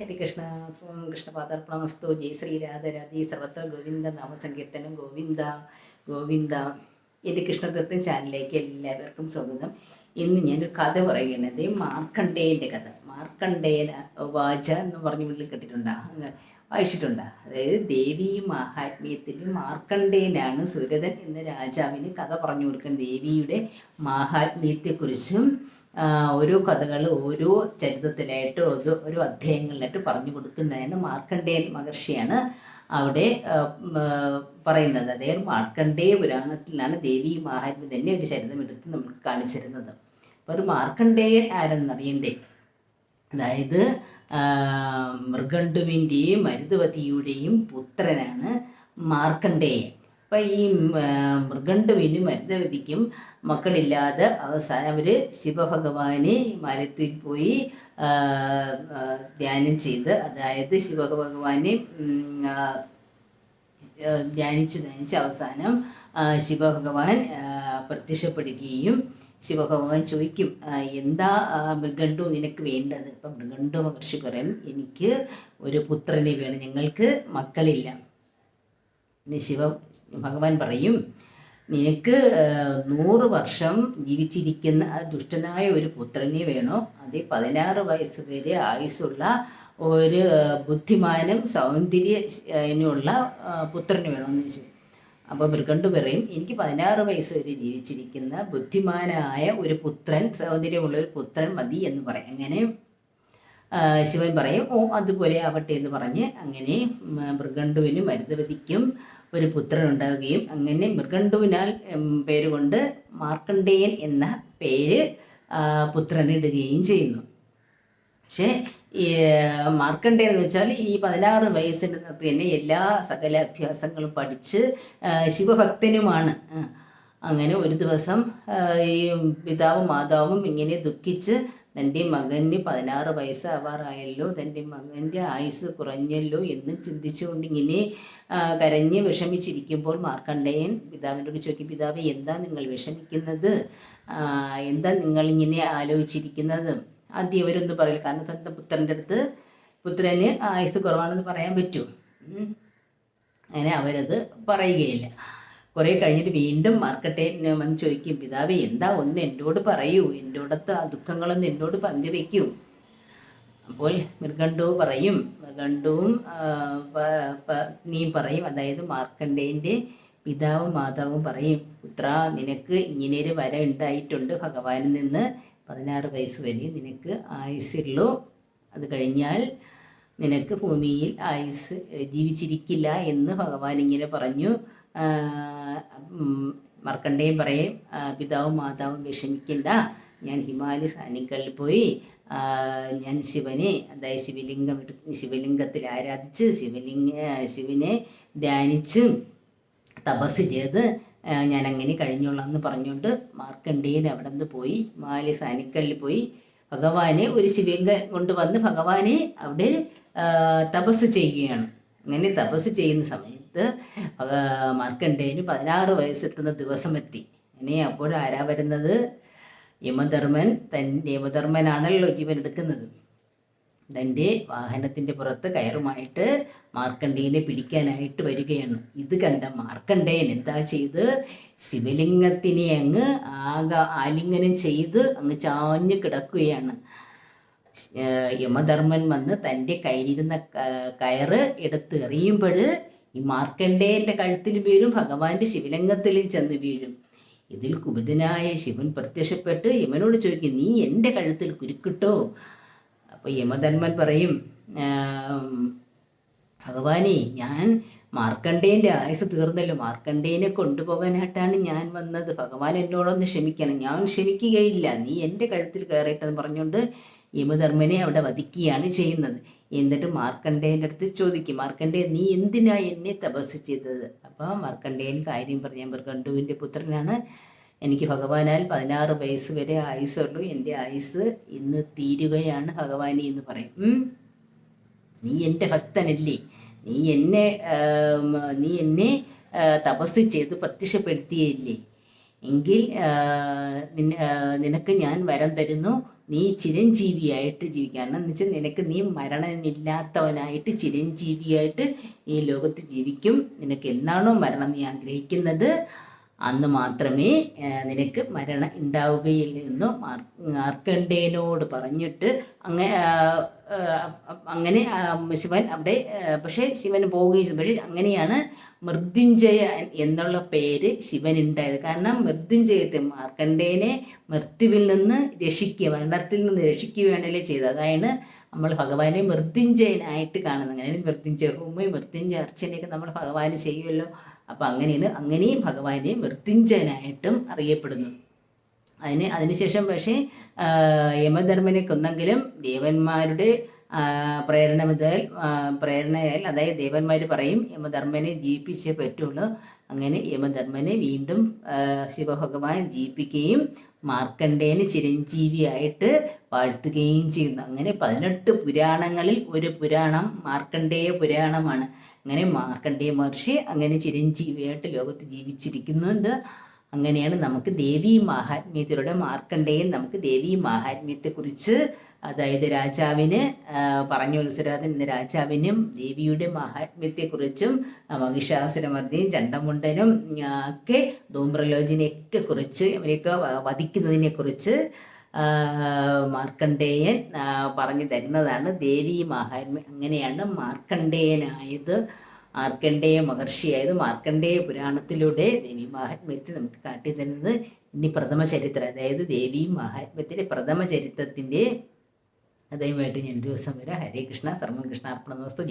ഹരികൃഷ്ണ ഓം കൃഷ്ണപാദർപ്പണമസ്തു ജയ ശ്രീ രാധരാധി സർവത്ര ഗോവിന്ദ നാമസങ്കീർത്തനം ഗോവിന്ദ ഗോവിന്ദ. എന്റെ കൃഷ്ണതത്വം ചാനലിലേക്ക് എല്ലാവർക്കും സ്വാഗതം. ഇന്ന് ഞാനൊരു കഥ പറയുന്നത് മാർക്കണ്ടേയന്റെ കഥ. മാർക്കണ്ടേയൻ വാച എന്ന് പറഞ്ഞ് വീട്ടിൽ കേട്ടിട്ടുണ്ടോ? വായിച്ചിട്ടുണ്ടോ? അതായത് ദേവി മാഹാത്മ്യത്തിൽ മാർക്കണ്ടേയനാണ് സുരതൻ എന്ന രാജാവിന് കഥ പറഞ്ഞു കൊടുക്കുന്ന ദേവിയുടെ മാഹാത്മ്യത്തെക്കുറിച്ചും ഓരോ കഥകൾ ഓരോ ചരിത്രത്തിലായിട്ട് ഓരോ ഓരോ അധ്യായങ്ങളിലായിട്ട് പറഞ്ഞു കൊടുക്കുന്നതിന് മാർക്കണ്ഡേയൻ മഹർഷിയാണ് അവിടെ പറയുന്നത്. അദ്ദേഹം മാർക്കണ്ഡേയ പുരാണത്തിലാണ് ദേവി മഹാത്മ തന്നെ ഒരു ചരിതം എടുത്ത് നമുക്ക് കാണിച്ചിരുന്നത്. അപ്പോൾ ഒരു മാർക്കണ്ഡേയൻ ആരെന്നറിയണ്ടേ അതായത് മൃഗണ്ഡുവിന്റെയും മരുതവതിയുടെയും പുത്രനാണ് മാർക്കണ്ഡേയൻ. അപ്പം ഈ മൃഗണ്ടുവിനും മരുന്നവതിക്കും മക്കളില്ലാതെ അവസാനം അവർ ശിവഭഗവാനെ മരത്തിൽ പോയി ധ്യാനം ചെയ്ത് അതായത് ശിവഭഗവാനെ ധ്യാനിച്ച് ധ്യാനിച്ച് അവസാനം ശിവഭഗവാൻ പ്രത്യക്ഷപ്പെടുകയും ശിവഭഗവാൻ ചോദിക്കും എന്താ മൃഗണ്ടു നിനക്ക് വേണ്ടത്? അപ്പം മൃഗണ്ടു മഹർഷി പറയും എനിക്ക് ഒരു പുത്രനെ വേണം ഞങ്ങൾക്ക് മക്കളില്ല. ശിവ ഭഗവാൻ പറയും നിനക്ക് നൂറ് വർഷം ജീവിച്ചിരിക്കുന്ന ദുഷ്ടനായ ഒരു പുത്രനെ വേണോ? അത് പതിനാറ് വയസ്സ് വരെ ആയുസ്സുള്ള ഒരു ബുദ്ധിമാനും സൗന്ദര്യനുള്ള പുത്രന് വേണമെന്ന് ചോദിച്ചു. അപ്പോൾ മൃഗണ്ട് പറയും എനിക്ക് പതിനാറ് വയസ്സ് വരെ ജീവിച്ചിരിക്കുന്ന ബുദ്ധിമാനായ ഒരു പുത്രൻ സൗന്ദര്യമുള്ള ഒരു പുത്രൻ മതി എന്ന് പറയും. അങ്ങനെ ശിവൻ പറയും ഓ അതുപോലെ ആവട്ടെ എന്ന് പറഞ്ഞ് അങ്ങനെ മൃഗണ്ടുവിനും മരുതവതിക്കും ഒരു പുത്രൻ ഉണ്ടാവുകയും അങ്ങനെ മൃഗണ്ടുവിനാൽ പേരുകൊണ്ട് മാർക്കണ്ഡേയൻ എന്ന പേര് പുത്രനിടുകയും ചെയ്യുന്നു. പക്ഷേ ഈ എന്ന് വെച്ചാൽ ഈ പതിനാറ് വയസ്സിന്റെ അകത്ത് തന്നെ എല്ലാ സകല അഭ്യാസങ്ങളും പഠിച്ച് ശിവഭക്തനുമാണ്. അങ്ങനെ ഒരു ദിവസം ഈ പിതാവും മാതാവും ഇങ്ങനെ ദുഃഖിച്ച് തന്റെ മകന് പതിനാറ് വയസ്സാവാറായല്ലോ തന്റെ മകന്റെ ആയുസ് കുറഞ്ഞല്ലോ എന്ന് ചിന്തിച്ചുകൊണ്ട് ഇങ്ങനെ കരഞ്ഞ് വിഷമിച്ചിരിക്കുമ്പോൾ മാർക്കണ്ഡേയൻ പിതാവിനോട് ചോദിക്കും പിതാവ് എന്താ നിങ്ങൾ വിഷമിക്കുന്നത്? എന്താ നിങ്ങൾ ഇങ്ങനെ ആലോചിച്ചിരിക്കുന്നത്? ആദ്യം ഇവരൊന്നും പറയില്ല കാരണം സ്വന്തം പുത്രന്റെ അടുത്ത് പുത്രന് ആയുസ് കുറവാണെന്ന് പറയാൻ പറ്റുമോ അങ്ങനെ അവരത് പറയുകയില്ല. കുറേ കഴിഞ്ഞിട്ട് വീണ്ടും മാർക്കട്ടെ വന്ന് ചോദിക്കും പിതാവേ എന്താ ഒന്ന് എന്നോട് പറയൂ? എന്നോടത്തെ ആ ദുഃഖങ്ങളൊന്ന് എന്നോട് പങ്കുവെക്കൂ? അപ്പോൾ മൃഗണ്ഡു പറയും പ- നീ പറയും അതായത് മാർക്കണ്ടേന്റെ പിതാവും മാതാവും പറയും പുത്ര നിനക്ക് ഇങ്ങനെ ഒരു വര ഉണ്ടായിട്ടുണ്ട് ഭഗവാനിൽ നിന്ന് പതിനാറ് വയസ്സ് വരെ നിനക്ക് ആയുസുള്ളൂ അത് കഴിഞ്ഞാൽ നിനക്ക് ഭൂമിയിൽ ആയുസ് ജീവിച്ചിരിക്കില്ല എന്ന് ഭഗവാൻ ഇങ്ങനെ പറഞ്ഞു. മർക്കണ്ടയും പറയും പിതാവും മാതാവും വിഷമിക്കണ്ട. ഞാൻ ഹിമാലയ സാനിക്കളിൽ പോയി ഞാൻ ശിവനെ അതായത് ശിവലിംഗം ശിവലിംഗത്തിൽ ആരാധിച്ച് ശിവലിംഗ ശിവനെ ധ്യാനിച്ചും തപസ് ചെയ്ത് ഞാൻ അങ്ങനെ കഴിഞ്ഞോളാം എന്ന് പറഞ്ഞുകൊണ്ട് മാർക്കണ്ഡേയൻ അവിടെ നിന്ന് പോയി ഹിമാലയ സാനിക്കലിൽ പോയി. ഭഗവാനെ ഒരു ശിവലിംഗം കൊണ്ടുവന്ന് ഭഗവാനെ അവിടെ തപസ് ചെയ്യുകയാണ്. അങ്ങനെ തപസ് ചെയ്യുന്ന സമയത്ത് മാർക്കണ്ഡേയന് പതിനാറ് വയസ്സെത്തുന്ന ദിവസം എത്തി അങ്ങനെ അപ്പോൾ ആരാ വരുന്നത്? യമധർമ്മൻ തൻ യമധർമ്മനാണല്ലോ ജീവൻ എടുക്കുന്നത്. തന്റെ വാഹനത്തിന്റെ പുറത്ത് കയറുമായിട്ട് മാർക്കണ്ഡേയനെ പിടിക്കാനായിട്ട് വരികയാണ്. ഇത് കണ്ട മാർക്കണ്ഡേയൻ എന്താ ചെയ്ത്? ശിവലിംഗത്തിനെ അങ്ങ് ആകെ ആലിംഗനം ചെയ്ത് അങ്ങ് ചാഞ്ഞു കിടക്കുകയാണ്. യമധർമ്മൻ വന്ന് തന്റെ കയ്യിലിരുന്ന കയറ് എടുത്ത് എറിയുമ്പോൾ ഈ മാർക്കണ്ഡേയന്റെ കഴുത്തിൽ വീഴും ഭഗവാന്റെ ശിവലിംഗത്തിലും ചെന്ന് വീഴും. ഇതിൽ കുപിതനായ ശിവൻ പ്രത്യക്ഷപ്പെട്ട് യമനോട് ചോദിക്കും നീ എന്റെ കഴുത്തിൽ കുരുക്കിട്ടോ? അപ്പോൾ യമധർമ്മൻ പറയും ഭഗവാനെ ഞാൻ മാർക്കണ്ഡേയന്റെ ആയുസ് തീർന്നല്ലോ. മാർക്കണ്ഡേയനെ കൊണ്ടുപോകാനായിട്ടാണ് ഞാൻ വന്നത്. ഭഗവാൻ എന്നോടൊന്ന് ക്ഷമിക്കണം. ഞാൻ ക്ഷമിക്കുകയില്ല. നീ എന്റെ കഴുത്തിൽ കയറിയിട്ടെന്ന് പറഞ്ഞുകൊണ്ട് യമധർമ്മനെ അവിടെ വധിക്കുകയാണ് ചെയ്യുന്നത്. എന്നിട്ട് മാർക്കണ്ഡേയന്റെ അടുത്ത് ചോദിക്കും മാർക്കണ്ഡേ നീ എന്തിനാ എന്നെ തപസ് ചെയ്തത്? അപ്പോൾ മാർക്കണ്ഡേയൻ കാര്യം പറഞ്ഞാൽ മൃഗണ്ടുവിന്റെ പുത്രനാണ്. എനിക്ക് ഭഗവാനാൽ പതിനാറ് വയസ്സ് വരെ ആയുസുള്ളൂ എന്റെ ആയുസ് ഇന്ന് തീരുകയാണ് ഭഗവാനി എന്ന് പറയും. നീ എന്റെ ഭക്തനല്ലേ. നീ എന്നെ നീ എന്നെ തപസ് ചെയ്ത് പ്രത്യക്ഷപ്പെടുത്തിയില്ലേ. എങ്കിൽ നിനക്ക് ഞാൻ വരം തരുന്നു. നീ ചിരഞ്ജീവിയായിട്ട് ജീവിക്കുക. കാരണം വെച്ചാൽ നിനക്ക് നീ മരണമില്ലാത്തവനായിട്ട് ചിരഞ്ജീവിയായിട്ട് ഈ ലോകത്ത് ജീവിക്കും. നിനക്ക് എന്നാണോ മരണം നീ ആഗ്രഹിക്കുന്നത്? അന്ന് മാത്രമേ നിനക്ക് മരണം ഉണ്ടാവുകയില്ലെന്ന് മാർക്കണ്ഡേയനോട് പറഞ്ഞിട്ട് അങ്ങനെ അങ്ങനെ ശിവൻ അവിടെ പക്ഷേ ശിവൻ പോവുകയും ചെയ്തു. പക്ഷേ അങ്ങനെയാണ് മൃത്യുഞ്ജയ എന്നുള്ള പേര് ശിവൻ ഉണ്ടായത് കാരണം മൃത്യുഞ്ജയത്തെ മാർക്കണ്ടേനെ മൃത്യുവിൽ നിന്ന് രക്ഷിക്കുക മരണത്തിൽ നിന്ന് രക്ഷിക്കുകയാണല്ലേ ചെയ്തത്. അതാണ് നമ്മൾ ഭഗവാനെ മൃത്യുഞ്ജയനായിട്ട് കാണുന്നത്. അങ്ങനെ മൃത്യുഞ്ജയ ഹോമയും മൃത്യുഞ്ജയ അർച്ചനയൊക്കെ നമ്മൾ ഭഗവാന് ചെയ്യുമല്ലോ. അപ്പം അങ്ങനെയാണ് അങ്ങനെയും ഭഗവാനെ മൃത്യുഞ്ജയനായിട്ടും അറിയപ്പെടുന്നു അതിന് അതിനുശേഷം പക്ഷേ യമധർമ്മനെ കൊന്നെങ്കിലും ദേവന്മാരുടെ പ്രേരണ മുതൽ പ്രേരണയാൽ അതായത് ദേവന്മാർ പറയും യമധർമ്മനെ ജീവിപ്പിച്ചേ പറ്റുള്ളൂ. അങ്ങനെ യമധർമ്മനെ വീണ്ടും ശിവഭഗവാൻ ജീവിപ്പിക്കുകയും മാർക്കണ്ഡേയന് ചിരഞ്ജീവിയായിട്ട് വാഴ്ത്തുകയും ചെയ്യുന്നു. അങ്ങനെ പതിനെട്ട് പുരാണങ്ങളിൽ ഒരു പുരാണം മാർക്കണ്ഡേയ പുരാണമാണ്. അങ്ങനെ മാർക്കണ്ഡേയ മഹർഷി അങ്ങനെ ചിരഞ്ജീവിയായിട്ട് ലോകത്ത് ജീവിച്ചിരിക്കുന്നുണ്ട്. അങ്ങനെയാണ് നമുക്ക് ദേവി മാഹാത്മ്യത്തിലൂടെ മാർക്കണ്ഡേയൻ നമുക്ക് ദേവി മഹാത്മ്യത്തെക്കുറിച്ച് അതായത് രാജാവിന് പറഞ്ഞു ഉത്സരാധൻ എന്ന രാജാവിനും ദേവിയുടെ മഹാത്മ്യത്തെക്കുറിച്ചും മഹിഷാസുരമർദ്ദിയും ചണ്ടമുണ്ടനും ഒക്കെ ധൂമ്രലോചനയൊക്കെ കുറിച്ച് അവരെയൊക്കെ വധിക്കുന്നതിനെക്കുറിച്ച് മാർക്കണ്ഡേയൻ പറഞ്ഞു തരുന്നതാണ്. ദേവി മഹാത്മ്യം അങ്ങനെയാണ് മാർക്കണ്ഡേയനായത്. മാർക്കണ്ഡേയ മഹർഷിയായത്. മാർക്കണ്ഡേയ പുരാണത്തിലൂടെ ദേവി മഹാത്മ്യത്തെ നമുക്ക് കാട്ടി തരുന്നത് ഇനി പ്രഥമ ചരിത്രം. അതായത് ദേവി മഹാത്മ്യത്തിന്റെ പ്രഥമ ചരിത്രത്തിന്റെ അതേമായിട്ട് ഞാൻ ദിവസം വരാം ഹരേ കൃഷ്ണ അർപ്പണ വസ്തു